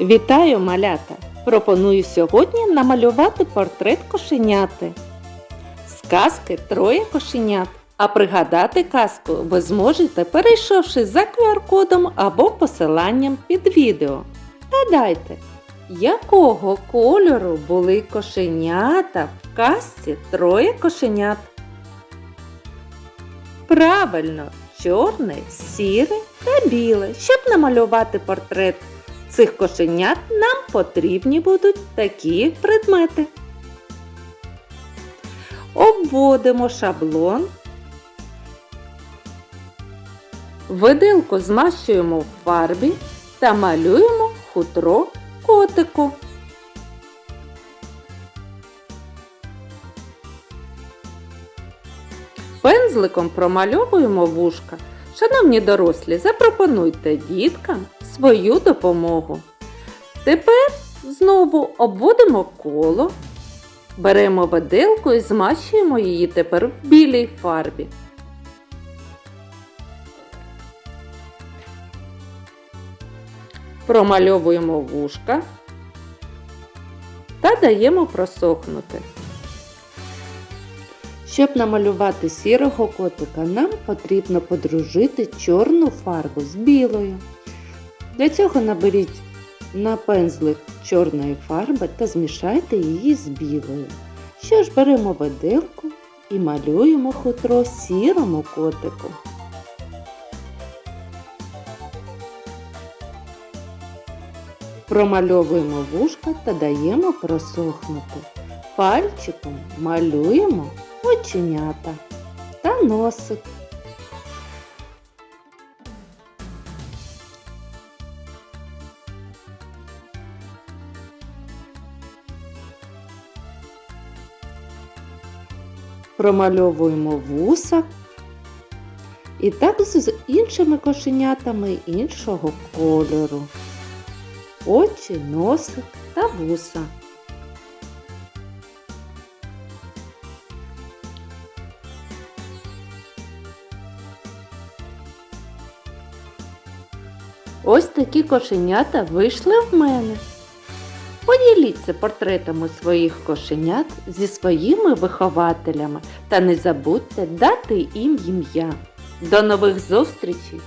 Вітаю, малята! Пропоную сьогодні намалювати портрет кошеняти. З казки троє кошенят. А пригадати казку ви зможете, перейшовши за QR-кодом або посиланням під відео. Гадайте, якого кольору були кошенята в казці троє кошенят? Правильно, чорне, сіре та біле. Щоб намалювати портрет цих кошенят, нам потрібні будуть такі предмети. Обводимо шаблон. Виделку змащуємо в фарбі та малюємо хутро котику. Пензликом промальовуємо вушка. Шановні дорослі, запропонуйте діткам свою допомогу. Тепер знову обводимо коло, беремо виделку і змащуємо її тепер в білій фарбі. Промальовуємо вушка та даємо просохнути. Щоб намалювати сірого котика, нам потрібно подружити чорну фарбу з білою. Для цього наберіть на пензлик чорної фарби та змішайте її з білою. Що ж беремо виделку і малюємо хутро сірому котику. Промальовуємо вушка та даємо просохнути. Пальчиком малюємо оченята та носик. Промальовуємо вуса. І так з іншими кошенятами іншого кольору. Очі, носик та вуса. Ось такі кошенята вийшли в мене. Поділіться портретами своїх кошенят зі своїми вихователями та не забудьте дати їм ім'я. До нових зустрічей!